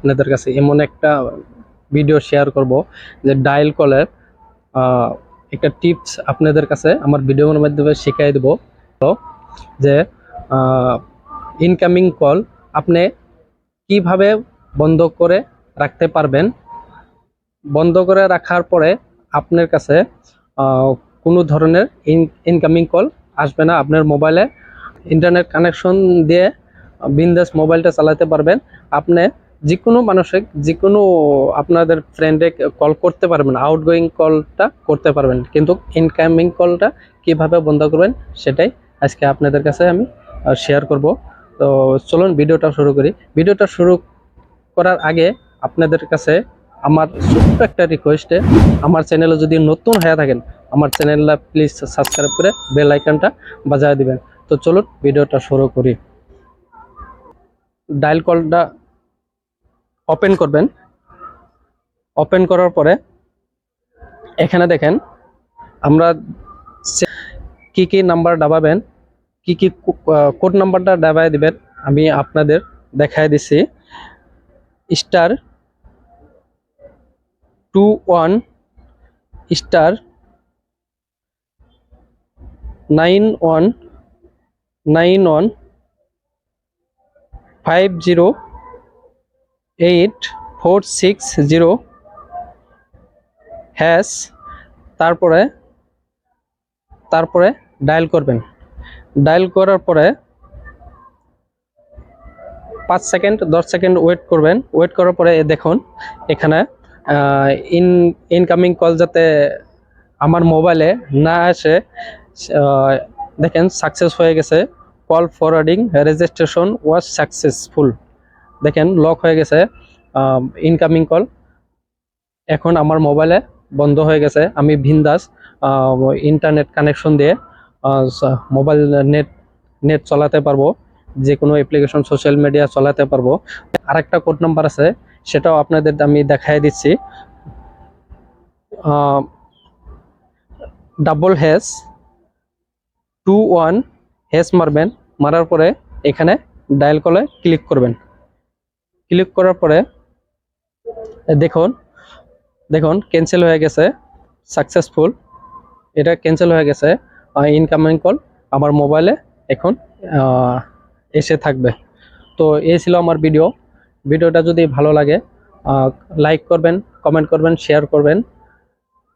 আপনাদের কাছে এমন একটা ভিডিও শেয়ার করব যে ডায়াল কলের একটা টিপস আপনাদের কাছে আমার ভিডিওর মাধ্যমে শিখিয়ে দেব। যে ইনকামিং কল আপনি কীভাবে বন্ধ করে রাখতে পারবেন? বন্ধ করে রাখার পরে আপনার কাছে কোনো ধরনের ইনকামিং কল আসবে না। আপনার মোবাইলে ইন্টারনেট কানেকশন দিয়ে, বিন্দাস মোবাইলটা চালাতে পারবেন। আপনি যে কোনো মানুষের যে কোনো আপনাদের ফ্রেন্ডে কল করতে পারবেন আউটগোয়িং কলটা করতে পারবেন। কিন্তু ইনকামিং কলটা কীভাবে বন্ধ করবেন সেটাই আজকে আপনাদের কাছে আমি শেয়ার করব। তো চলুন ভিডিওটা শুরু করি। ভিডিওটা শুরু করার আগে আপনাদের কাছে আমার ছোট্ট একটা রিকোয়েস্টে আমার চ্যানেলে যদি নতুন হয়ে থাকেন, আমার চ্যানেলটা প্লিজ সাবস্ক্রাইব করে বেল আইকনটা বাজায় দিবেন। তো চলুন ভিডিওটা শুরু করি। ডায়াল কলটা ওপেন করবেন। ওপেন করার পরে এখানে দেখেন আমরা কি কি নাম্বার দাবাবেন কি কি কোড নাম্বারটা দাবায় দিবেন, আমি আপনাদের দেখায় দিছি। Star two one star nine one nine one five zero eight four six zero hash তারপরে তারপরে ডায়াল করবেন। ডায়াল করার পরে পাঁচ সেকেন্ড দশ সেকেন্ড ওয়েট করবেন। ওয়েট করার পরে দেখুন, এখানে ইন ইনকামিং কল যাতে আমার মোবাইলে না আসে দেখেন সাকসেস হয়ে গেছে। Call forwarding registration was successful দেখেন লক হয়ে গেছে ইনকামিং কল এখন আমার মোবাইলে বন্ধ হয়ে গেছে। আমি ভিন্দাস ইন্টারনেট কানেকশন দিয়ে মোবাইল নেট নেট চালাতে পারব যে কোনো অ্যাপ্লিকেশন সোশ্যাল মিডিয়া চালাতে পারব। আরেকটা কোড নাম্বার আছে, সেটাও আপনাদের আমি দেখাই দিচ্ছি। Double hash two one hash মারবেন, মারার পরে এখানে ডায়াল কলে ক্লিক করবেন। ক্লিক করার পরে দেখুন দেখুন ক্যান্সেল হয়ে গেছে সাকসেসফুল এটা ক্যান্সেল হয়ে গেছে ইনকামিং কল আমার মোবাইলে এখন এসে থাকবে। তো এই ছিল আমার ভিডিও ভিডিওটা যদি ভালো লাগে লাইক করবেন কমেন্ট করবেন শেয়ার করবেন।